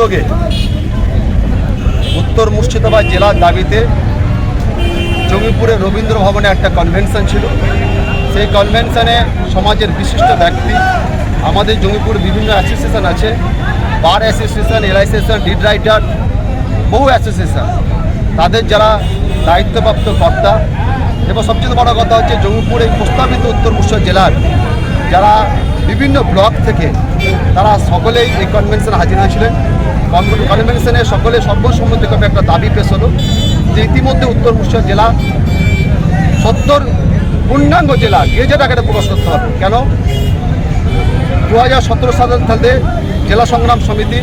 উদ্যোগে উত্তর মুর্শিদাবাদ জেলার দাবিতে জঙ্গিপুরে রবীন্দ্র ভবনে একটা কনভেনশন ছিল। সেই কনভেনশনে সমাজের বিশিষ্ট ব্যক্তি, আমাদের জঙ্গিপুর বিভিন্ন অ্যাসোসিয়েশন আছে বার অ্যাসোসিয়েশন এল অ্যাসোসিয়েশন ডিড রাইটার বহু অ্যাসোসিয়েশন তাদের যারা দায়িত্বপ্রাপ্ত কর্তা, এবং সবচেয়ে বড় কথা হচ্ছে জঙ্গিপুর এই প্রস্তাবিত উত্তর মুর্শিদাবাদ জেলার যারা বিভিন্ন ব্লক থেকে, তারা সকলেই এই কনভেনশনে হাজির হয়েছিলেন। কনভেনশনে সকলে সর্বসম্মতিক্রমে একটা দাবি পেশ হলো যে ইতিমধ্যে উত্তর মুর্শিদাবাদ জেলা সত্তর পূর্ণাঙ্গ জেলা গেজেট আকারে প্রকাশ করতে হবে। কেন? দু হাজার সতেরো সালের সালে জেলা সংগ্রাম সমিতি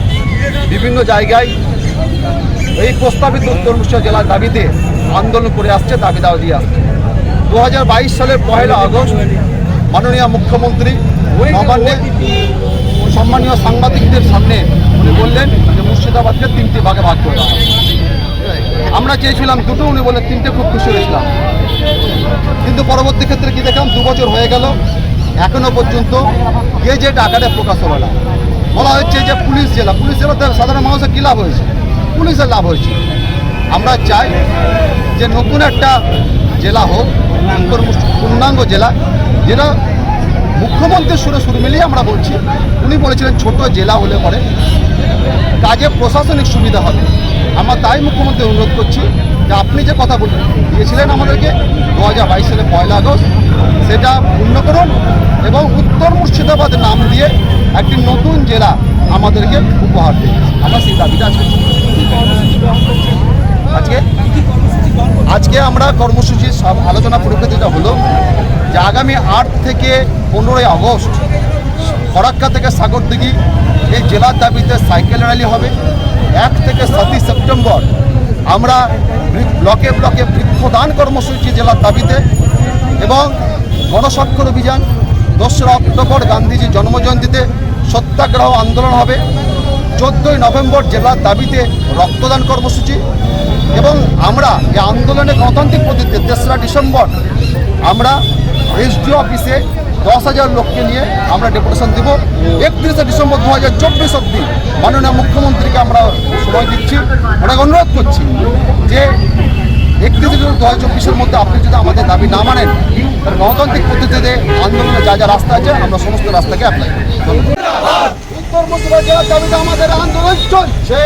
বিভিন্ন জায়গায় এই প্রস্তাবিত উত্তর মুর্শিদাবাদ জেলার দাবিতে আন্দোলন করে আসছে, দাবি দাওয়া দিয়ে আসছে। দু হাজার বাইশ সালের পহেলা আগস্ট মাননীয় মুখ্যমন্ত্রী সম্মানীয় সাংবাদিকদের সামনে উনি বললেন যে মুর্শিদাবাদকে তিনটি ভাগে ভাগ করে হবে। আমরা চেয়েছিলাম দুটো, উনি বলে তিনটে, খুব খুশি হয়েছিলাম। কিন্তু পরবর্তী ক্ষেত্রে কি দেখলাম? দু বছর হয়ে গেল, এখনও পর্যন্ত গেজেট আকারে প্রকাশ হলো না। বলা হচ্ছে যে পুলিশ জেলা, পুলিশ জেলাতে সাধারণ মানুষের কী লাভ হয়েছে? পুলিশের লাভ হয়েছে। আমরা চাই যে নতুন একটা জেলা হোক পূর্ণাঙ্গ জেলা, যেটা মুখ্যমন্ত্রীর সুরে সুর মিলিয়ে আমরা বলছি, উনি বলেছিলেন ছোট জেলা হলে পরে কাজে প্রশাসনিক সুবিধা হবে। আমরা তাই মুখ্যমন্ত্রী অনুরোধ করছি যে আপনি যে কথা বললেন, দিয়েছিলেন আমাদেরকে দু হাজার বাইশ সালে পয়লা আগস্ট, সেটা পূর্ণ করুন এবং উত্তর মুর্শিদাবাদ নাম দিয়ে একটি নতুন জেলা আমাদেরকে উপহার দিন। আমরা সেই দাবিটা আজকে আজকে আজকে আমরা কর্মসূচির সব আলোচনা পরিপ্রেক্ষিতে হলো, যে আগামী আট থেকে পনেরোই আগস্ট ফরাক্কা থেকে সাগরদিঘি এই জেলার দাবিতে সাইকেল র্যালি হবে। এক থেকে সাতই সেপ্টেম্বর আমরা ব্লকে ব্লকে বৃক্ষদান কর্মসূচি জেলার দাবিতে এবং গণস্বাক্ষর অভিযান, দোসরা অক্টোবর গান্ধীজির জন্মজয়ন্তীতে সত্যাগ্রহ আন্দোলন হবে। চোদ্দোই নভেম্বর জেলার দাবিতে রক্তদান কর্মসূচি এবং আমরা এই আন্দোলনে গণতান্ত্রিক পদ্ধতিতে তেসরা ডিসেম্বর আমরা এসডিও অফিসে দশ হাজার লোককে নিয়ে আমরা ডেপুটেশন দিব। একত্রিশে ডিসেম্বর দু হাজার চব্বিশ অব্দি মাননীয় মুখ্যমন্ত্রীকে আমরা সময় দিচ্ছি। ওনাকে অনুরোধ করছি যে একত্রিশে ডিসেম্বর দু হাজার চব্বিশের মধ্যে আপনি যদি আমাদের দাবি না মানেন তাহলে গণতান্ত্রিক পদ্ধতিতে আন্দোলনে যা যা রাস্তা আছে আমরা সমস্ত রাস্তাকে অ্যাপ্লাই করি উত্তর মুর্শিদাবাদ জেলার দাবিতে আমাদের আন্দোলন চলছে।